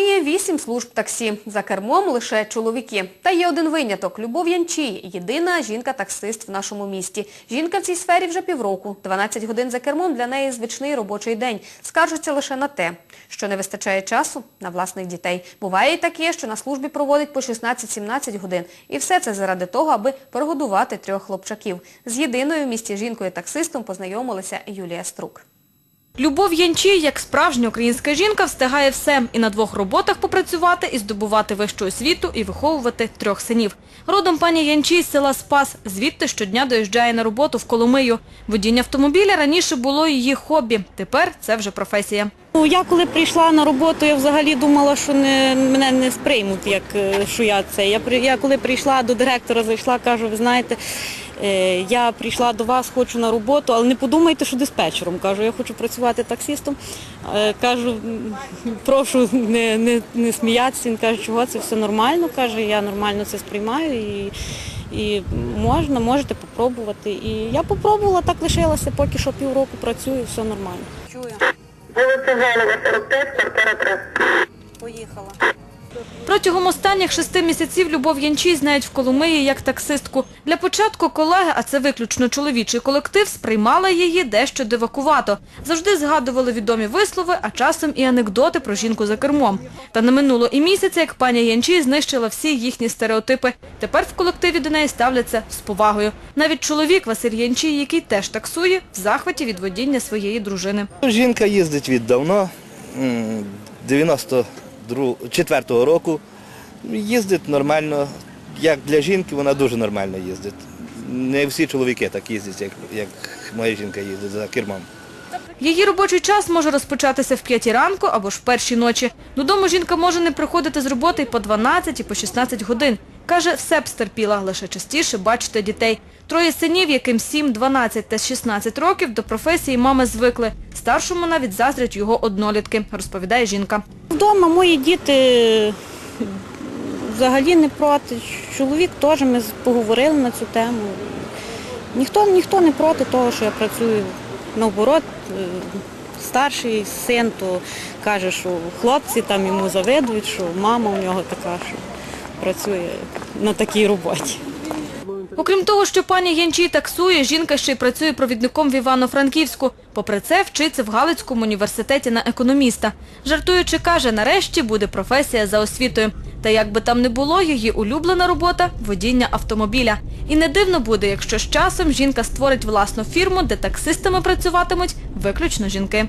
Коломиї вісім служб таксі. За кермом лише чоловіки. Та є один виняток – Любов Янчій. Єдина жінка-таксист в нашому місті. Жінка в цій сфері вже півроку. 12 годин за кермом для неї звичний робочий день. Скаржиться лише на те, що не вистачає часу на власних дітей. Буває і таке, що на службі проводить по 16-17 годин. І все це заради того, аби прогодувати трьох хлопчаків. З єдиною в місті жінкою-таксистом познайомилася Юлія Струк. Любов Янчій, як справжня українська жінка, встигає все – і на двох роботах попрацювати, і здобувати вищу освіту, і виховувати трьох синів. Родом пані Янчій з села Спас, звідти щодня доїжджає на роботу в Коломию. Водіння автомобіля раніше було її хобі, тепер це вже професія. Ну, я коли прийшла на роботу, я взагалі думала, що не, мене не сприймуть, як е, що я це. Я, я коли прийшла до директора, зайшла, кажу, ви знаєте, я прийшла до вас, хочу на роботу, але не подумайте, що диспетчером. Кажу, я хочу працювати таксистом. Е, кажу, прошу не, не, не сміятися. Він каже, чого це все нормально. Каже, я нормально це сприймаю і, і можна, можете попробувати. І я попробувала, так лишилася, поки що півроку працюю, все нормально. Чую. Вулиця Галова, 45, квартира 3. Поїхала. Протягом останніх шести місяців Любов Янчій знають в Коломиї як таксистку. Для початку колеги, а це виключно чоловічий колектив, сприймали її дещо дивакувато. Завжди згадували відомі вислови, а часом і анекдоти про жінку за кермом. Та не минуло і місяця, як пані Янчій знищила всі їхні стереотипи. Тепер в колективі до неї ставляться з повагою. Навіть чоловік Василь Янчій, який теж таксує, в захваті від водіння своєї дружини. Жінка їздить віддавна, 90 2004 року. Їздить нормально. Як для жінки, вона дуже нормально їздить. Не всі чоловіки так їздять, як, як моя жінка їздить за кермом. Її робочий час може розпочатися в п'ятій ранку або ж в першій ночі. Додому жінка може не приходити з роботи й по 12, і по 16 годин. Каже, все б стерпіла, лише частіше бачити дітей. Троє синів, яким 7, 12 та 16 років, до професії мами звикли. Старшому навіть заздрять його однолітки, розповідає жінка. Вдома мої діти взагалі не проти. Чоловік теж ми поговорили на цю тему. Ніхто, ніхто не проти того, що я працюю. Наоборот, е, старший син то каже, що хлопці там йому завидують, що мама у нього така, що працює на такій роботі. Окрім того, що пані Янчій таксує, жінка ще й працює провідником в Івано-Франківську. Попри це, вчиться в Галицькому університеті на економіста. Жартуючи, каже, нарешті буде професія за освітою. Та як би там не було, її улюблена робота – водіння автомобіля. І не дивно буде, якщо з часом жінка створить власну фірму, де таксистами працюватимуть виключно жінки.